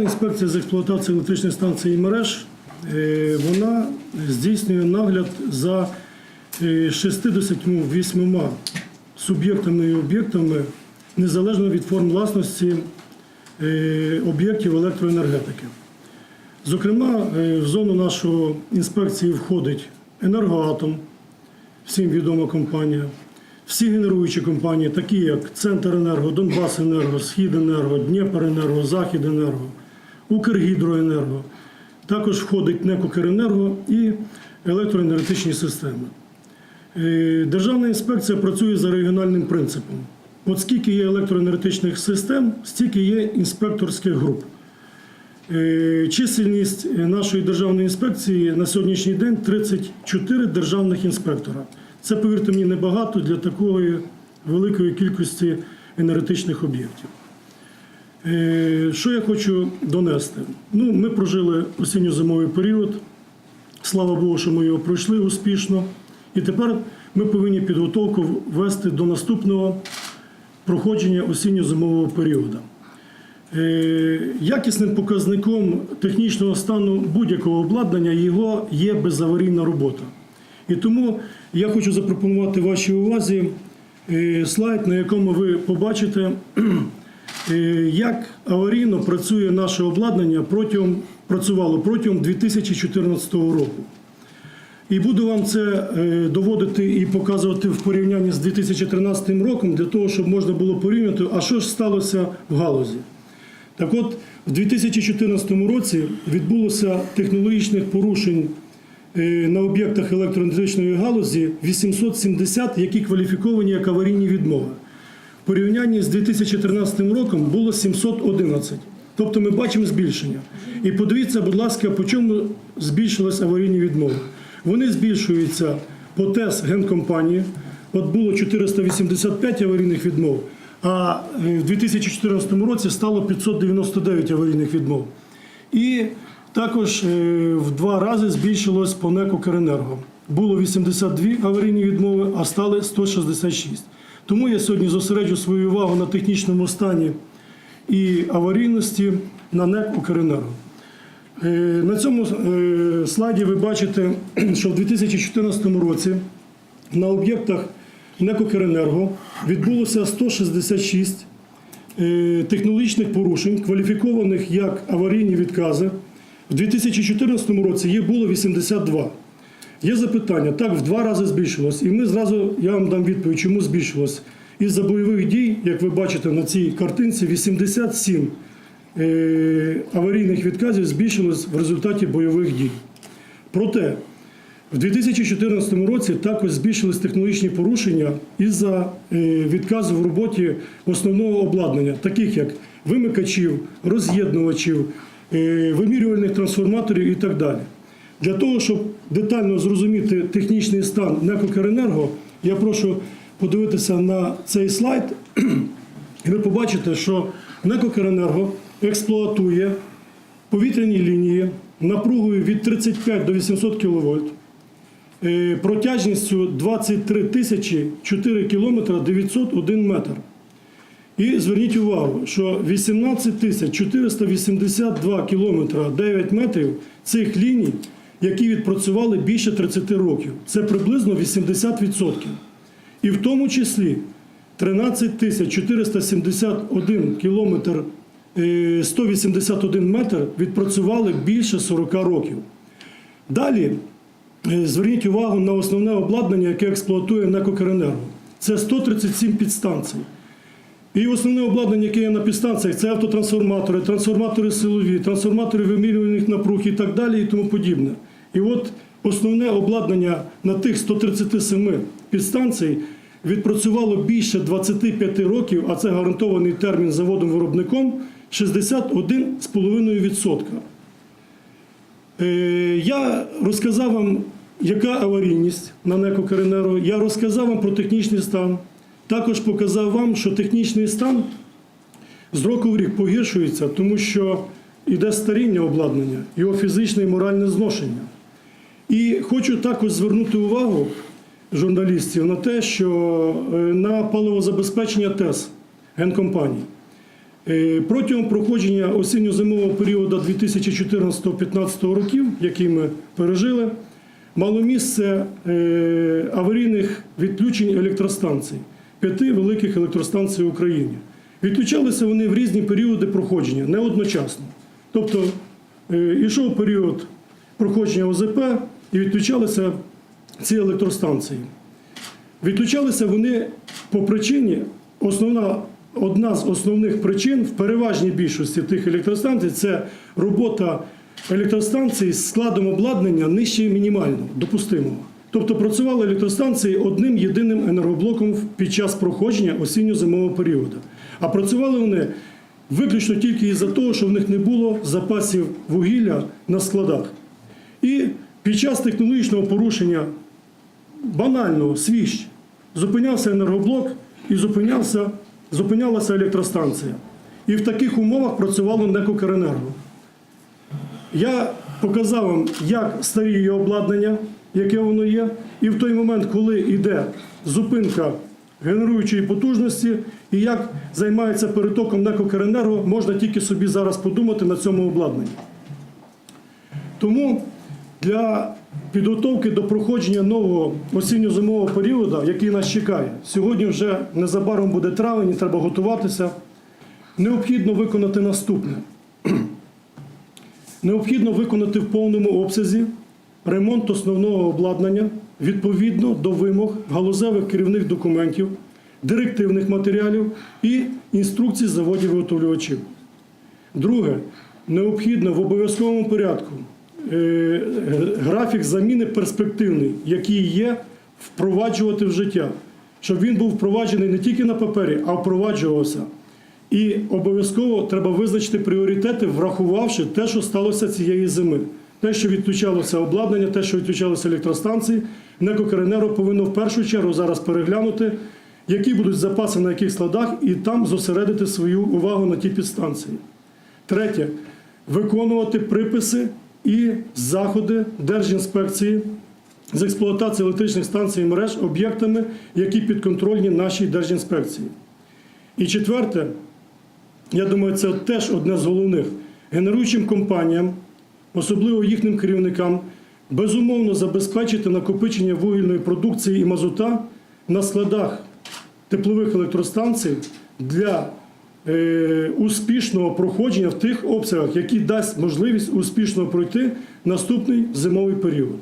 Інспекція з експлуатації електричних станцій і мереж е, вона здійснює нагляд за е, 68 суб'єктами і об'єктами незалежно від форм власності е, об'єктів електроенергетики. Зокрема, е, в зону нашої інспекції входить енергоатом, всім відома компанія, всі генеруючі компанії, такі як Центренерго, Донбасенерго, Східенерго, Дніперенерго, Західенерго, Укргідроенерго. Також входить НЕК «Укренерго» і електроенергетичні системи. Е, Державна інспекція працює за регіональним принципом. От скільки є електроенергетичних систем, стільки є інспекторських груп. Е, Чисельність нашої державної інспекції на сьогоднішній день 34 державних інспектора. Це, повірте мені, небагато для такої великої кількості енергетичних об'єктів. Е, Що я хочу донести? Ну, ми прожили осінньо-зимовий період. Слава Богу, що ми його пройшли успішно. І тепер ми повинні підготовку вести до наступного проходження осінньо-зимового періоду. Е, Якісним показником технічного стану будь-якого обладнання його є безаварійна робота. І тому я хочу запропонувати вашій увазі е, слайд, на якому ви побачите, як аварійно працює наше обладнання протягом працювало протягом 2014 року. І буду вам це е, доводити і показувати в порівнянні з 2013 роком для того, щоб можна було порівняти, а що ж сталося в галузі. Так от, в 2014 році відбулося технологічних порушень е, на об'єктах електроенергетичної галузі 870, які кваліфіковані як аварійні відмови. Порівнянні з 2013 роком було 711. Тобто ми бачимо збільшення. І подивіться, будь ласка, по чому збільшились аварійні відмови. Вони збільшуються по ТЕС генкомпанії. От було 485 аварійних відмов, а е, в 2014 році стало 599 аварійних відмов. І також е, в два рази збільшилось по НЕК «Укренерго». Було 82 аварійні відмови, а стали 166. Тому я сьогодні зосереджу свою увагу на технічному стані і аварійності на НЕК «Укренерго». Е, На цьому е, слайді ви бачите, що в 2014 році на об'єктах НЕК «Укренерго» відбулося 166 е, технологічних порушень, кваліфікованих як аварійні відкази. В 2014 році їх було 82. Є запитання, так, в два рази збільшилось. І ми зразу, я вам дам відповідь, чому збільшилось. Із-за бойових дій, як ви бачите на цій картинці, 87 е, аварійних відказів збільшилось в результаті бойових дій. Проте в 2014 році також збільшились технологічні порушення із-за е, відказу в роботі основного обладнання, таких як вимикачів, роз'єднувачів, е, вимірювальних трансформаторів і так далі. Для того, щоб детально зрозуміти технічний стан НЕК «Укренерго», я прошу подивитися на цей слайд, і ви побачите, що НЕК «Укренерго» експлуатує повітряні лінії напругою від 35 до 800 кВт, е, протяжністю 23 тисячі 4 км 901 метр. І зверніть увагу, що 18 тисяч 482 кілометра 9 метрів цих ліній, які відпрацювали більше 30 років. Це приблизно 80%. І в тому числі 13 тисяч 471 кілометр е, 181 метр відпрацювали більше 40 років. Далі е, зверніть увагу на основне обладнання, яке експлуатує НЕК «Укренерго». Це 137 підстанцій. І основне обладнання, яке є на підстанціях, це автотрансформатори, трансформатори силові, трансформатори вимірюваних напруг і так далі, і тому подібне. І от основне обладнання на тих 137 підстанцій відпрацювало більше 25 років, а це гарантований термін заводом-виробником 61,5%. Е, Я розказав вам, яка аварійність на НЕК «Укренерго», я розказав вам про технічний стан. Також показав вам, що технічний стан з року в рік погіршується, тому що йде старіння обладнання, його фізичне і моральне зношення. І хочу також звернути увагу журналістів на те, що е, на паливозабезпечення ТЕС генкомпанії Е, Протягом проходження осінньо-зимового періоду 2014-2015 років, який ми пережили, мало місце е, аварійних відключень електростанцій, п'яти великих електростанцій в Україні. Відключалися вони в різні періоди проходження, не одночасно. Тобто йшов період проходження ОЗП і відключалися ці електростанції. Відключалися вони по причині, основна, одна з основних причин в переважній більшості тих електростанцій це робота електростанцій з складом обладнання нижче мінімального, допустимого. Тобто працювали електростанції одним єдиним енергоблоком під час проходження осінньо-зимового періоду. А працювали вони виключно тільки із-за того, що в них не було запасів вугілля на складах. І під час технологічного порушення банального свіщ зупинявся енергоблок і зупинявся, зупинялася електростанція. І в таких умовах працювало Некокренерго. Я показав вам, як старіє обладнання, яке воно є, і в той момент, коли йде зупинка генеруючої потужності, і як займається перетоком НЕК «Укренерго», можна тільки собі зараз подумати на цьому обладнанні. Тому для підготовки до проходження нового осінньо-зимового періоду, який нас чекає, сьогодні вже незабаром буде травень, і треба готуватися. Необхідно виконати наступне. Необхідно виконати в повному обсязі ремонт основного обладнання відповідно до вимог галузевих керівних документів, директивних матеріалів і інструкцій заводів-виготовлювачів. Друге, необхідно в обов'язковому порядку графік заміни перспективний, який є, впроваджувати в життя, щоб він був впроваджений не тільки на папері, а впроваджувався. І обов'язково треба визначити пріоритети, врахувавши те, що сталося цієї зими. Те, що відключалося обладнання, те, що відключалися електростанції, «Некокеренеро» повинно в першу чергу зараз переглянути, які будуть запаси на яких складах, і там зосередити свою увагу на ті підстанції. Третє виконувати приписи і заходи Держінспекції з експлуатації електричних станцій і мереж об'єктами, які підконтрольні нашій Держінспекції. І четверте, я думаю, це теж одне з головних генеруючим компаніям, особливо їхнім керівникам, безумовно забезпечити накопичення вугільної продукції і мазута на складах теплових електростанцій для успішного проходження в тих обсягах, які дасть можливість успішно пройти наступний зимовий період.